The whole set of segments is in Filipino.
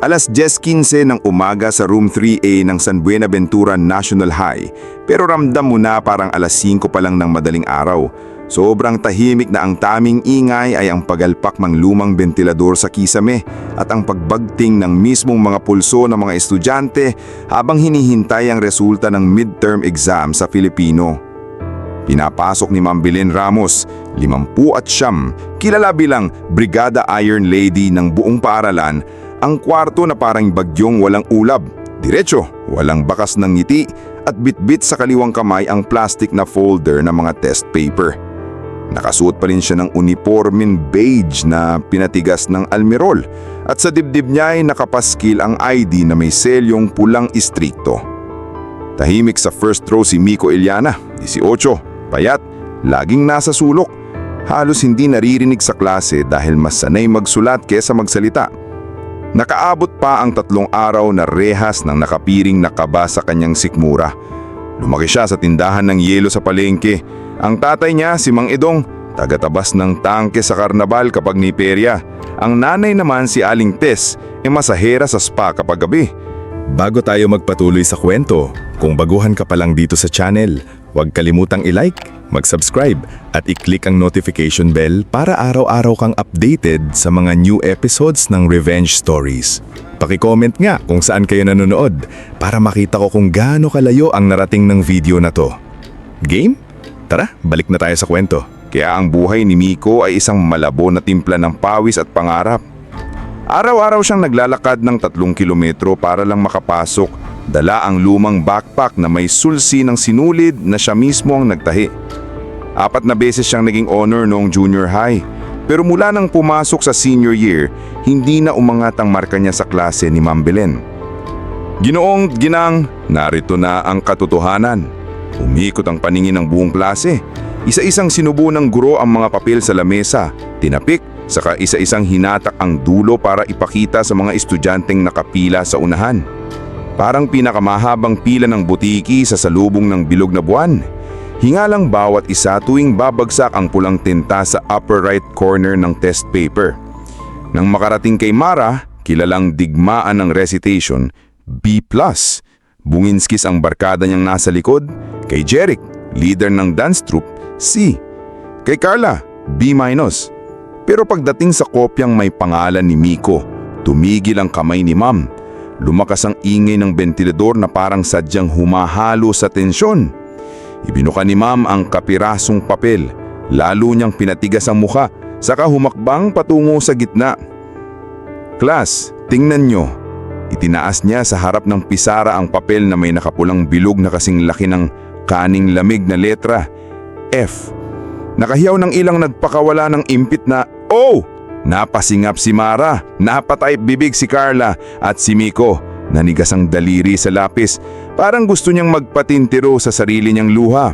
Alas 10.15 ng umaga sa room 3A ng San Buenaventura National High pero ramdam mo na parang alas 5 pa lang ng madaling araw. Sobrang tahimik na ang taming ingay ay ang pagalpak ng lumang ventilador sa kisame at ang pagbagting ng mismong mga pulso ng mga estudyante habang hinihintay ang resulta ng midterm exam sa Filipino. Pinapasok ni Ma'am Belen Ramos, 50 at siyam, kilala bilang Brigada Iron Lady ng buong paaralan, ang kwarto na parang bagyong walang ulab. Diretso, walang bakas ng ngiti at bitbit sa kaliwang kamay ang plastic na folder ng mga test paper. Nakasuot pa rin siya ng uniformin beige na pinatigas ng almirol at sa dibdib niya ay nakapaskil ang ID na may selyong pulang istrikto. Tahimik sa first row si Miko Eliana, 18, payat, laging nasa sulok. Halos hindi naririnig sa klase dahil mas sanay magsulat kesa magsalita. Nakaabot pa ang tatlong araw na rehas ng nakapiring na kaba sa kanyang sikmura. Lumaki siya sa tindahan ng yelo sa palengke. Ang tatay niya, si Mang Edong, tagatabas ng tangke sa karnabal kapag ni perya. Ang nanay naman si Aling Tess, e masahera sa spa kapag gabi. Bago tayo magpatuloy sa kwento, kung baguhan ka pa lang dito sa channel, huwag kalimutang i-like, mag-subscribe at i-click ang notification bell para araw-araw kang updated sa mga new episodes ng Revenge Stories. Paki-comment nga kung saan kayo nanonood para makita ko kung gaano kalayo ang narating ng video na to. Game? Tara, balik na tayo sa kwento. Kaya ang buhay ni Miko ay isang malabo na timpla ng pawis at pangarap. Araw-araw siyang naglalakad ng tatlong kilometro para lang makapasok. Dala ang lumang backpack na may sulsi ng sinulid na siya mismo ang nagtahi. Apat na beses siyang naging honor noong junior high. Pero mula nang pumasok sa senior year, hindi na umangat ang marka niya sa klase ni Ma'am Belen. Ginoong ginang, narito na ang katotohanan. Umikot ang paningin ng buong klase. Isa-isang sinubo ng guro ang mga papel sa lamesa, tinapik, saka isa-isang hinatak ang dulo para ipakita sa mga estudyanteng nakapila sa unahan. Parang pinakamahabang pila ng butiki sa salubong ng bilog na buwan. Hingalang bawat isa tuwing babagsak ang pulang tinta sa upper right corner ng test paper. Nang makarating kay Mara, kilalang digmaan ng recitation, B+. Bunginskis ang barkada niyang nasa likod, kay Jeric, leader ng dance troupe, C. Kay Carla, B-. Pero pagdating sa kopyang may pangalan ni Miko, tumigil ang kamay ni Ma'am. Lumakas ang ingay ng ventilador na parang sadyang humahalo sa tensyon. Ibinuka ni Ma'am ang kapirasong papel, lalo niyang pinatigas ang muka, saka humakbang patungo sa gitna. Class, tingnan nyo. Itinaas niya sa harap ng pisara ang papel na may nakapulang bilog na kasing laki ng kaning lamig na letra, F. Nakahiyaw ng ilang nagpakawala ng impit na O! Napasingap si Mara, napatay bibig si Carla at si Miko. Nanigas ang daliri sa lapis, parang gusto niyang magpatintiro sa sarili niyang luha.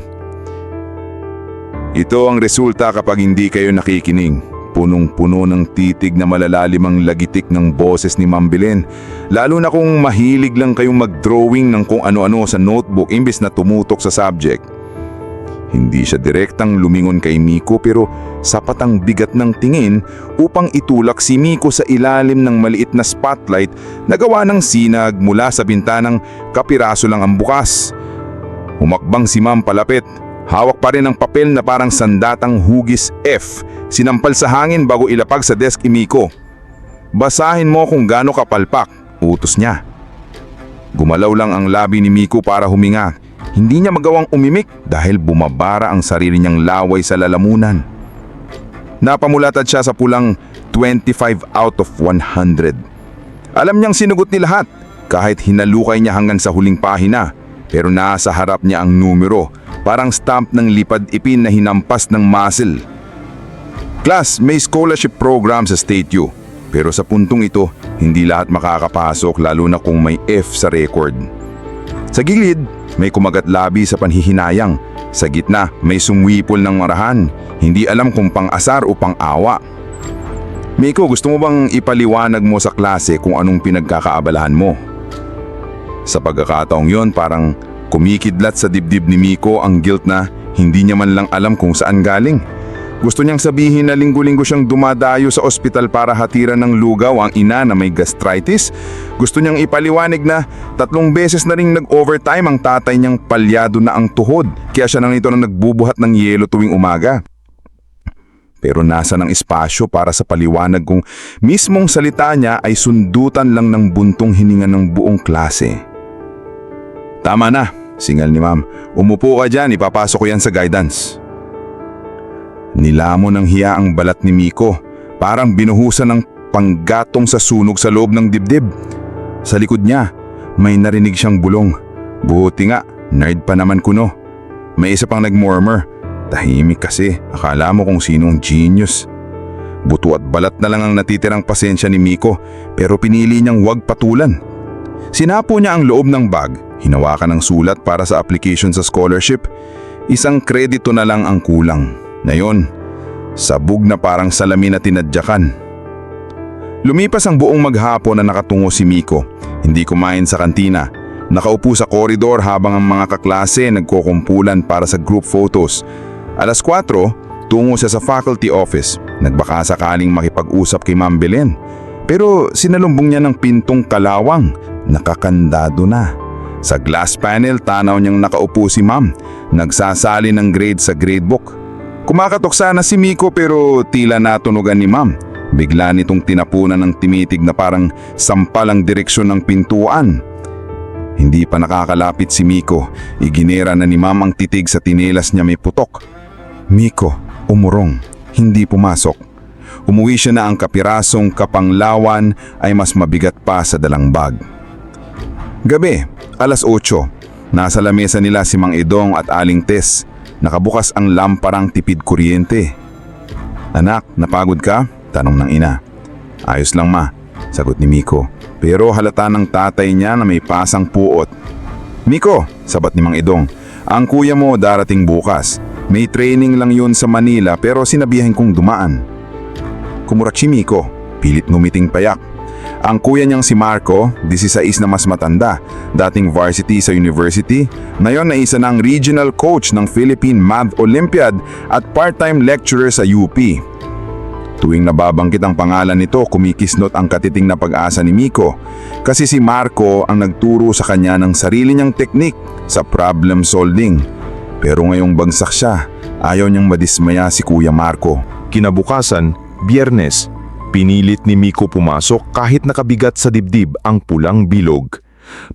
Ito ang resulta kapag hindi kayo nakikinig. Punong-puno ng titig na malalalim ang lagitik ng boses ni Ma'am Belen. Lalo na kung mahilig lang kayong mag-drawing ng kung ano-ano sa notebook imbes na tumutok sa subject. Hindi siya direktang lumingon kay Miko pero sapat ang bigat ng tingin upang itulak si Miko sa ilalim ng maliit na spotlight na gawa ng sinag mula sa bintanang kapiraso lang ang bukas. Humakbang si Ma'am palapit. Hawak pa rin ang papel na parang sandatang hugis F. Sinampal sa hangin bago ilapag sa desk ni Miko. Basahin mo kung gaano kapalpak, utos niya. Gumalaw lang ang labi ni Miko para huminga. Hindi niya magawang umimik dahil bumabara ang sarili niyang laway sa lalamunan. Napamulatad siya sa pulang 25 out of 100. Alam niyang sinugot ni lahat kahit hinalukay niya hanggang sa huling pahina pero nasa harap niya ang numero parang stamp ng lipad-ipin na hinampas ng muscle. Class, may scholarship program sa State U. Pero sa puntong ito, hindi lahat makakapasok lalo na kung may F sa record. Sa gilid, may kumagat labi sa panhihinayang. Sa gitna, may sumwipol ng marahan. Hindi alam kung pang-asar o pang-awa. Miko, gusto mo bang ipaliwanag mo sa klase kung anong pinagkakaabalahan mo? Sa pagkakataong yon, parang kumikidlat sa dibdib ni Miko ang guilt na hindi niya man lang alam kung saan galing. Gusto niyang sabihin na linggo-linggo siyang dumadayo sa ospital para hatiran ng lugaw ang ina na may gastritis. Gusto niyang ipaliwanag na tatlong beses na ring nag-overtime ang tatay niyang palyado na ang tuhod. Kaya siya nang ito na nagbubuhat ng yelo tuwing umaga. Pero nasa ng espasyo para sa paliwanag kung mismong salita niya ay sundutan lang ng buntong hininga ng buong klase. Tama na, singal ni ma'am. Umupo ka dyan, ipapasok ko yan sa guidance. Nilamon ng hiya ang balat ni Miko, parang binuhusan ng panggatong sa sunog sa loob ng dibdib. Sa likod niya, may narinig siyang bulong. Buti nga, nerd pa naman kuno. May isa pang nagmurmur. Tahimik kasi, akala mo kung sinong genius. Buto at balat na lang ang natitirang pasensya ni Miko pero pinili niyang wag patulan. Sinapo niya ang loob ng bag, hinawakan ng sulat para sa application sa scholarship. Isang kredito na lang ang kulang. Ngayon, sabog na parang salamin na tinadyakan. Lumipas ang buong maghapon na nakatungo si Miko. Hindi kumain sa kantina. Nakaupo sa koridor habang ang mga kaklase nagkukumpulan para sa group photos. Alas 4, tungo siya sa faculty office. Nagbaka sakaling makipag-usap kay Ma'am Belen. Pero sinalumbong niya ng pintong kalawang. Nakakandado na. Sa glass panel, tanaw niyang nakaupo si Ma'am. Nagsasali ng grade sa gradebook. Kumakatok sana si Miko pero tila natunugan ni Ma'am. Bigla nitong tinapunan ng timitig na parang sampal ang direksyon ng pintuan. Hindi pa nakakalapit si Miko. Iginera na ni Ma'am ang titig sa tinelas niya may putok. Miko, umurong. Hindi pumasok. Umuwi siya na ang kapirasong kapanglawan ay mas mabigat pa sa dalang bag. Gabi, alas 8. Nasa lamesa nila si Mang Edong at Aling Tess. Nakabukas ang lamparang tipid kuryente. Anak, napagod ka? Tanong ng ina. Ayos lang ma, sagot ni Miko. Pero halata ng tatay niya na may pasang puot. Miko, sabat ni Mang Edong, ang kuya mo darating bukas. May training lang yun sa Manila pero sinabihan kong dumaan. Kumurat si Miko, pilit ngumiting payak. Ang kuya niyang si Marco, 16 na mas matanda, dating varsity sa university, ngayon na isa ng regional coach ng Philippine Math Olympiad at part-time lecturer sa UP. Tuwing nababanggit ang pangalan nito, kumikisnot ang katiting na pag-asa ni Miko kasi si Marco ang nagturo sa kanya ng sarili niyang teknik sa problem solving. Pero ngayong bagsak siya, ayaw niyang madismaya si Kuya Marco. Kinabukasan, biyernes, pinilit ni Miko pumasok kahit nakabigat sa dibdib ang pulang bilog.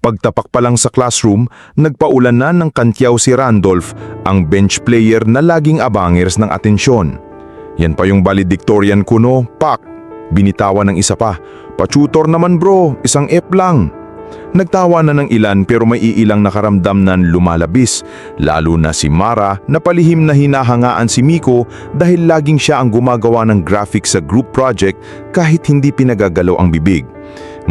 Pagtapak pa lang sa classroom, nagpaulan na ng kantyaw si Randolph, ang bench player na laging abangers ng atensyon. Yan pa yung valedictorian ko no, pak. Binitawan ng isa pa. Pachutor naman bro, isang F lang. Nagtawa na ng ilan pero may iilang nakaramdam ng lumalabis, lalo na si Mara na palihim na hinahangaan si Miko dahil laging siya ang gumagawa ng graphics sa group project kahit hindi pinagagalaw ang bibig.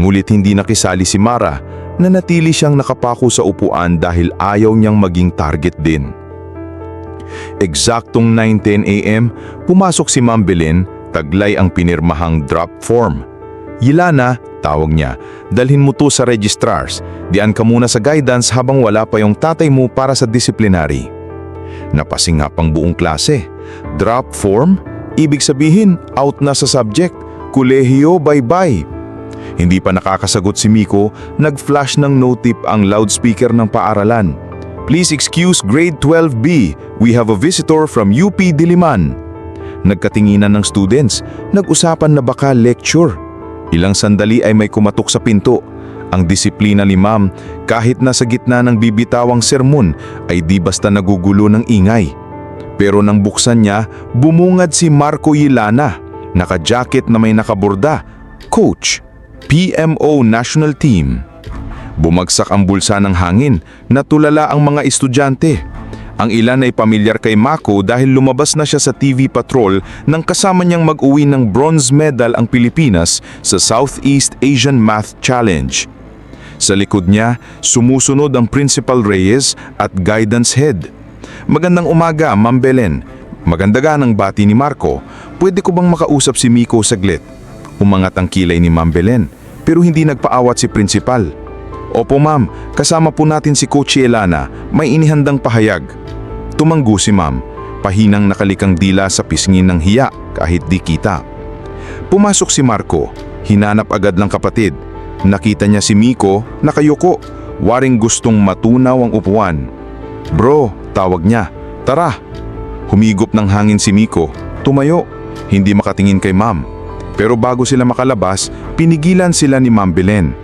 Ngulit hindi nakisali si Mara na natili siyang nakapako sa upuan dahil ayaw niyang maging target din. Eksaktong 9.10 a.m., pumasok si Ma'am Belen, taglay ang pinirmahang drop form. Yilana, tawag niya, dalhin mo to sa registrars. Diyan ka muna sa guidance habang wala pa yung tatay mo para sa disciplinary. Napasingap ang buong klase. Drop form? Ibig sabihin, out na sa subject. Kulehiyo, bye-bye. Hindi pa nakakasagot si Miko, nag-flash ng no-tip ang loudspeaker ng paaralan. Please excuse grade 12B. We have a visitor from UP Diliman. Nagkatinginan ng students, nag-usapan na baka lecture. Ilang sandali ay may kumatok sa pinto. Ang disiplina ni ma'am, kahit nasa gitna ng bibitawang sermon, ay di basta nagugulo ng ingay. Pero nang buksan niya, bumungad si Marco Yilana, naka-jacket na may nakaborda. Coach, PMO National Team. Bumagsak ang bulsa ng hangin, natulala ang mga estudyante. Ang ilan ay pamilyar kay Mako dahil lumabas na siya sa TV Patrol nang kasama niyang mag-uwi ng bronze medal ang Pilipinas sa Southeast Asian Math Challenge. Sa likod niya, sumusunod ang Principal Reyes at Guidance Head. Magandang umaga, Ma'am Belen. Maganda ng bati ni Marco. Pwede ko bang makausap si Miko saglit? Umangat ang kilay ni Ma'am Belen, pero hindi nagpaawat si Principal. Opo ma'am, kasama po natin si Coach Elana, may inihandang pahayag. Tumanggo si ma'am. pahinang nakalikang dila sa pisngin ng hiya kahit di kita. Pumasok si Marco, hinanap agad ng kapatid. Nakita niya si Miko nakayuko, waring gustong matunaw ang upuan. Bro, tawag niya, tara. Humigop ng hangin si Miko, tumayo, hindi makatingin kay ma'am. Pero bago sila makalabas, pinigilan sila ni Ma'am Belen.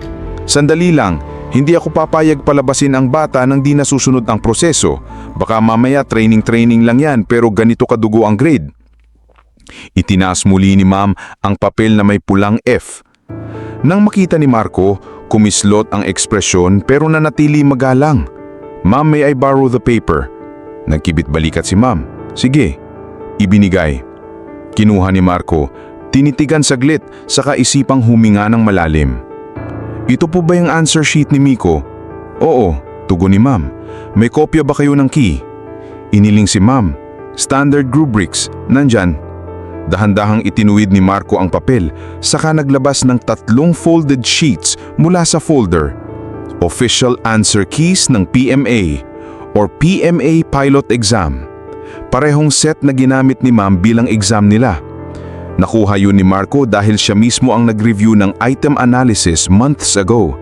Sandali lang, hindi ako papayag palabasin ang bata nang di nasusunod ang proseso. Baka mamaya training-training lang yan pero ganito kadugo ang grade. Itinaas muli ni ma'am ang papel na may pulang F. Nang makita ni Marco, kumislot ang ekspresyon pero nanatili magalang. Ma'am, may I borrow the paper? Nagkibit balikat si ma'am. Sige. Ibinigay. Kinuha ni Marco, tinitigan saglit sa kaisipang huminga ng malalim. Ito po ba yung answer sheet ni Miko? Oo, tugon ni ma'am. May kopya ba kayo ng key? Iniling si ma'am. Standard rubrics, nandyan. Dahan-dahang itinuwid ni Marco ang papel, saka naglabas ng tatlong folded sheets mula sa folder. Official answer keys ng PMA or PMA Pilot Exam. Parehong set na ginamit ni ma'am bilang exam nila. Nakuha yun ni Marco dahil siya mismo ang nag-review ng item analysis months ago.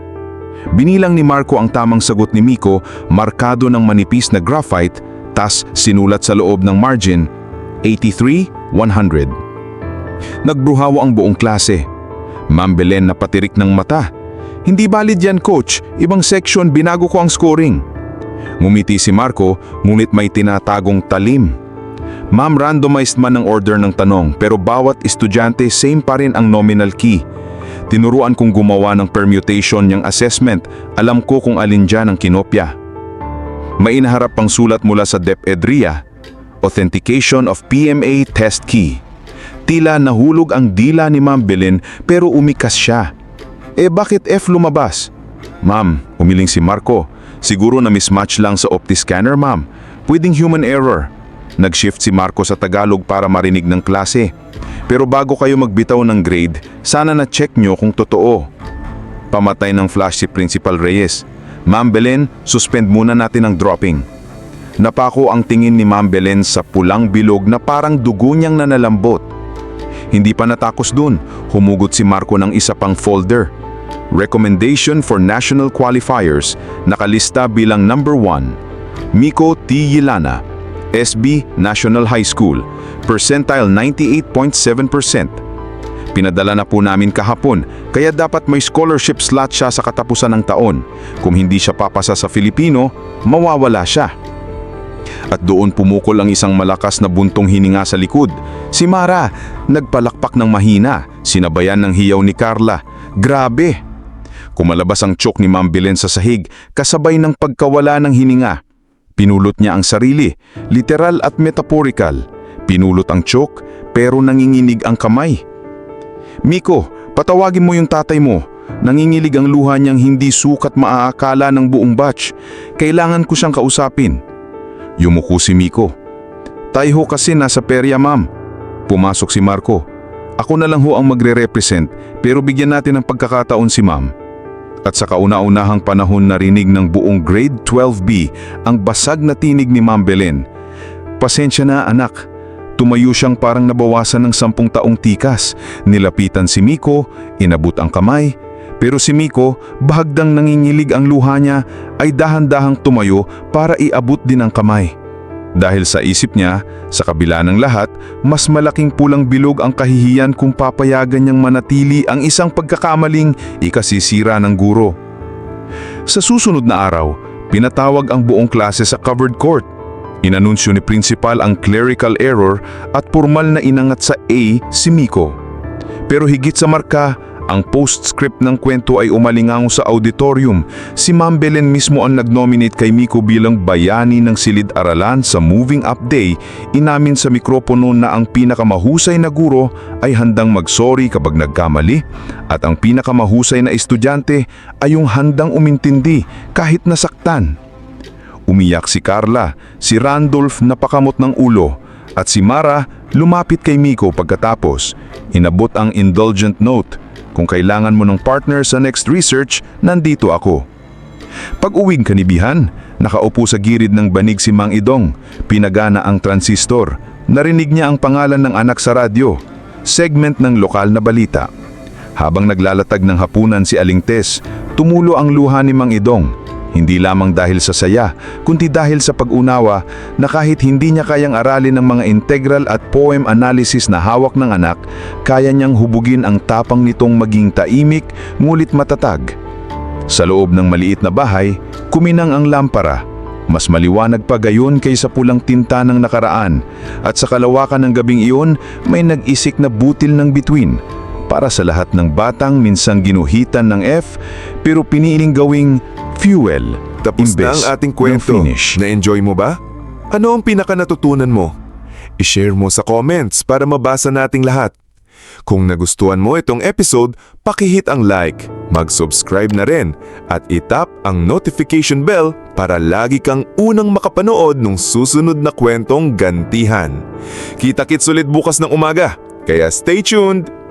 Binilang ni Marco ang tamang sagot ni Miko, markado ng manipis na graphite, tas sinulat sa loob ng margin, 83-100. Nagbruhawa ang buong klase. Ma'am Belen napatirik ng mata. Hindi valid yan coach, ibang section binago ko ang scoring. Ngumiti si Marco, ngunit may tinatagong talim. Ma'am randomized man ang order ng tanong pero bawat estudyante same pa rin ang nominal key. Tinuruan kong gumawa ng permutation niyang assessment, alam ko kung alin dyan ang kinopya. May inaharap pang sulat mula sa DepEdRia, Authentication of PMA Test Key. Tila nahulog ang dila ni Ma'am Belen pero umikas siya. Eh bakit F lumabas? Ma'am, umiling si Marco. Siguro na mismatch lang sa OptiScanner, ma'am. Pwedeng human error. Nag-shift si Marco sa Tagalog para marinig ng klase. Pero bago kayo magbitaw ng grade, sana na-check nyo kung totoo. Pamatay ng flash si Principal Reyes. Ma'am Belen, suspend muna natin ang dropping. Napako ang tingin ni Ma'am Belen sa pulang bilog na parang dugo niyang nanalambot. Hindi pa natakos dun, humugot si Marco ng isa pang folder. Recommendation for National Qualifiers, nakalista bilang number 1. Miko T. Yilana, SB National High School, percentile 98.7%. Pinadala na po namin kahapon, kaya dapat may scholarship slot siya sa katapusan ng taon. Kung hindi siya papasa sa Filipino, mawawala siya. At doon pumukol ang isang malakas na buntong hininga sa likod. Si Mara, nagpalakpak ng mahina, sinabayan ng hiyaw ni Carla. Grabe! Kumalabas ang chok ni Ma'am Belen sa sahig, kasabay ng pagkawala ng hininga. Pinulot niya ang sarili, literal at metaphorical. Pinulot ang chok, pero nanginginig ang kamay. Miko, patawagin mo yung tatay mo. Nangingilig ang luha niyang hindi sukat maaakala ng buong batch. Kailangan ko siyang kausapin. Yumuko si Miko. Tayo ho kasi nasa perya ma'am. Pumasok si Marco. Ako na lang ho ang magre-represent pero bigyan natin ng pagkakataon si ma'am. At sa kauna-unahang panahon narinig ng buong grade 12B ang basag na tinig ni Ma'am Belen. Pasensya na anak. Tumayo siyang parang nabawasan ng sampung taong tikas. Nilapitan si Miko, inabot ang kamay. Pero si Miko, bahagdang nangingilig ang luha niya, ay dahan-dahang tumayo para iabot din ang kamay. Dahil sa isip niya, sa kabila ng lahat, mas malaking pulang bilog ang kahihiyan kung papayagan niyang manatili ang isang pagkakamaling ikasisira ng guro. Sa susunod na araw, pinatawag ang buong klase sa covered court. Inanunsyo ni principal ang clerical error at formal na inangat sa A si Miko. Pero higit sa marka, ang postscript ng kwento ay umalingango sa auditorium. Si Ma'am Belen mismo ang nag-nominate kay Miko bilang bayani ng silid-aralan sa Moving Up Day. Inamin sa mikropono na ang pinakamahusay na guro ay handang magsorry kapag nagkamali at ang pinakamahusay na estudyante ay yung handang umintindi kahit nasaktan. Umiyak si Carla, si Randolph napakamot ng ulo at si Mara lumapit kay Miko pagkatapos. Inabot ang indulgent note. Kung kailangan mo ng partner sa next research, nandito ako. Pag uwing kanibihan, Nakaupo sa girid ng banig si Mang Idong, pinagana ang transistor. Narinig niya ang pangalan ng anak sa radyo, segment ng lokal na balita. Habang naglalatag ng hapunan si Aling Tess, tumulo ang luha ni Mang Idong. Hindi lamang dahil sa saya, kundi dahil sa pag-unawa na kahit hindi niya kayang aralin ng mga integral at poem analysis na hawak ng anak, kaya niyang hubugin ang tapang nitong maging taimik ngulit matatag. Sa loob ng maliit na bahay, kuminang ang lampara. Mas maliwanag pa gayon kaysa pulang tinta ng nakaraan at sa kalawakan ng gabing iyon may nag-isik na butil ng bituin. Para sa lahat ng batang minsang ginuhitan ng F pero piniling gawing fuel Tapos na ang ating ng kwento. finish. Na-enjoy mo ba? Ano ang pinaka natutunan mo? I-share mo sa comments para mabasa nating lahat. Kung nagustuhan mo itong episode, pakihit ang like, mag-subscribe na rin, at itap ang notification bell para lagi kang unang makapanood ng susunod na kwentong gantihan. Kita-kits ulit bukas ng umaga, kaya stay tuned!